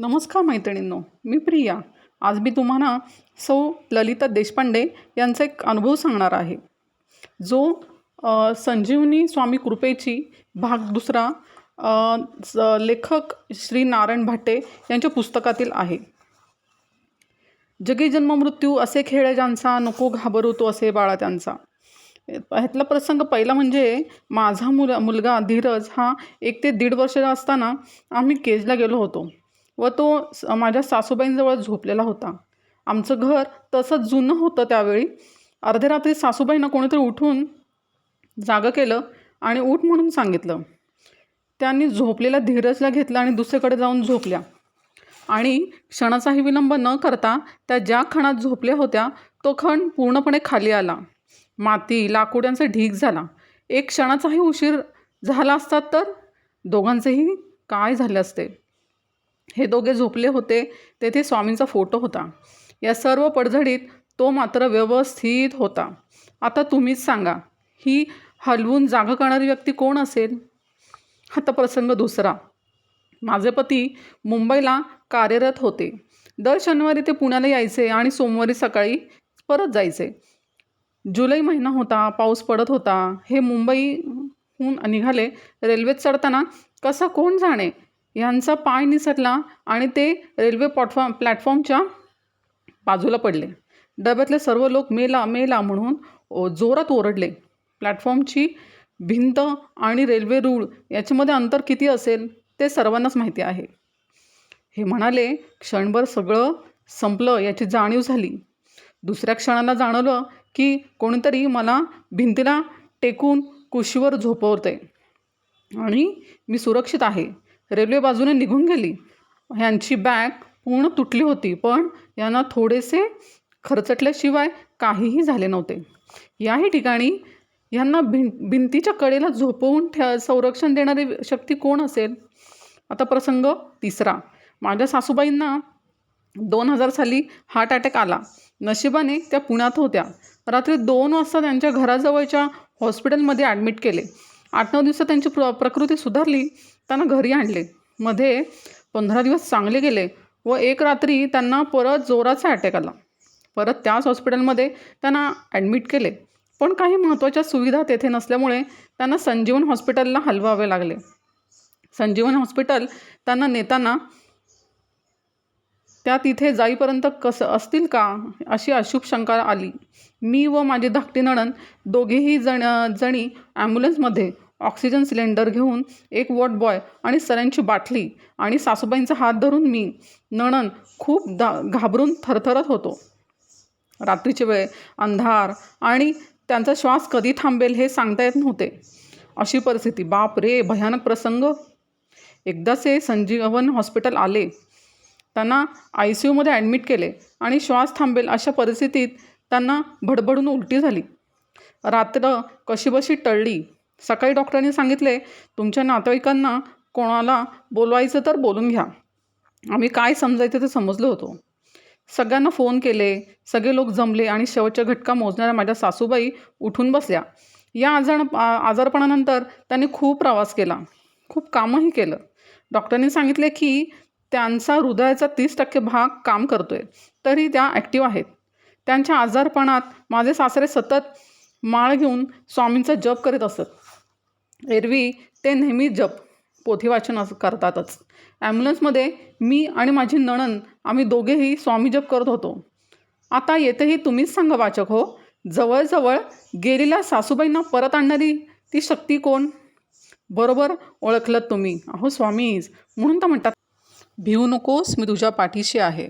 नमस्कार मैत्रिणींनो मी प्रिया. आज मी तुम्हाला सौ ललिता देशपांडे यांचा एक अनुभव सांगणार आहे. जो संजीवनी स्वामी कृपेची भाग दुसरा स- लेखक श्री नारायण भाटे यांच्या पुस्तकातील आहे. जगी जन्म मृत्यू असे खेळ ज्यांचा नको घाबरू तो असे बाळा त्यांचा. ह्यातला प्रसंग पहिला म्हणजे माझा मुल मुलगा धीरज हा एक ते दीड वर्षाचा असताना आम्ही केजला गेलो होतो. व तो स- माझ्या सासूबाईंजवळ झोपलेला होता. आमचं घर तसं जुनं होतं त्यावेळी. अर्ध्या रात्री सासूबाईंना कोणीतरी उठून जागं केलं आणि उठ म्हणून सांगितलं. त्यांनी झोपलेल्या धीरजला घेतला आणि दुसरीकडे जाऊन झोपल्या. आणि क्षणाचाही विलंब न करता त्या ज्या खणात झोपल्या होत्या तो खण पूर्णपणे खाली आला. माती लाकूड्यांचा ढीक झाला. एक क्षणाचाही उशीर झाला असता तर दोघांचेही काय झाले असते? हे दोघे झोपले होते तेथे स्वामींचा फोटो होता. या सर्व पडझडीत तो मात्र व्यवस्थित होता. आता तुम्हीच सांगा ही हलवून जागा करणारी व्यक्ती कोण असेल? आता प्रसंग दुसरा. माझे पती मुंबईला कार्यरत होते. दर शनिवारी ते पुण्याला यायचे आणि सोमवारी सकाळी परत जायचे. जुलै महिना होता पाऊस पडत होता. हे मुंबईहून निघाले रेल्वेत चढताना कसं कोण जाणे? यांचा पाय निसटला आणि ते रेल्वे प्लॅटफॉर्म प्लॅटफॉर्मच्या बाजूला पडले. डब्यातले सर्व लोक मेला मेला म्हणून ओ- जोरात ओरडले. प्लॅटफॉर्मची भिंत आणि रेल्वे रूळ याच्यामध्ये अंतर किती असेल ते सर्वांनाच माहिती आहे. हे म्हणाले क्षणभर सगळं संपलं याची जाणीव झाली. दुसऱ्या क्षणाला जाणवलं की कोणीतरी मला भिंतीला टेकून कुशीवर झोपवते आणि मी सुरक्षित आहे. रेल्वे बाजूने निघून गेली. ह्यांची बॅग पूर्ण तुटली होती पण यांना थोडेसे खरचटल्याशिवाय काहीही झाले नव्हते. याही ठिकाणी यांना भिं भिंतीच्या कडेला झोपवून ठे संरक्षण देणारी शक्ती कोण असेल? आता प्रसंग तिसरा. माझ्या सासूबाईंना दोन हजार साली हार्ट अटॅक आला. नशिबाने त्या पुण्यात होत्या. रात्री दोन वाजता त्यांच्या घराजवळच्या हॉस्पिटलमध्ये ॲडमिट केले. आठ नऊ दिवसात त्यांची प्र प्रकृती सुधारली. त्यांना घरी आणले. मध्ये पंधरा दिवस चांगले गेले व एक रात्री त्यांना परत जोराचा अटॅक आला. परत त्याच हॉस्पिटलमध्ये त्यांना ॲडमिट केले. पण काही महत्त्वाच्या सुविधा तेथे नसल्यामुळे त्यांना संजीवन हॉस्पिटलला हलवावे लागले. संजीवन हॉस्पिटल त्यांना नेताना त्या तिथे जाईपर्यंत कसं असतील का अशी अशुभ शंका आली. मी व माझी धाकटी नणन दोघेही जण जणी ॲम्ब्युलन्समध्ये ऑक्सिजन सिलेंडर घेऊन एक वॉट बॉय आणि सऱ्यांची बाटली आणि सासूबाईंचा हात धरून मी नणन खूप दा घाबरून थरथरत होतो. रात्रीची वेळ अंधार आणि त्यांचा श्वास कधी थांबेल हे सांगता येत नव्हते. अशी परिस्थिती बाप रे भयानक प्रसंग. एकदाचे संजीवन हॉस्पिटल आले. त्यांना आय सी यूमध्ये ॲडमिट केले आणि श्वास थांबेल अशा परिस्थितीत त्यांना भडभडून उलटी झाली. रात्र कशीबशी टळली सकाळी डॉक्टरांनी सांगितले तुमच्या नातेवाईकांना कोणाला बोलवायचं तर बोलून घ्या. आम्ही काय समजायचं ते समजलो होतो. सगळ्यांना फोन केले सगळे लोक जमले आणि शेवटच्या घटका मोजणाऱ्या माझ्या सासूबाई उठून बसल्या. या आजार आजारपणानंतर त्यांनी खूप प्रवास केला. खूप कामही केलं. डॉक्टरांनी सांगितले की त्यांचा हृदयाचा तीस टक्के भाग काम करतो आहे तरी त्या ॲक्टिव्ह आहेत. त्यांच्या आजारपणात माझे सासरे सतत माळ घेऊन स्वामींचा जप करीत असत. एरवी ते नेहमी जप पोथी वाचन करतातच. ॲम्ब्युलन्समध्ये मी आणि माझी नणन आम्ही दोघेही स्वामी जप करत होतो. आता येथेही तुम्हीच सांगा वाचक हो जवळजवळ गेलेल्या सासूबाईंना परत आणणारी ती शक्ती कोण? बरोबर ओळखलं तुम्ही. अहो स्वामीज म्हणून तर म्हणतात. भिवू नकोस मी तुझ्या पाठीशी आहे.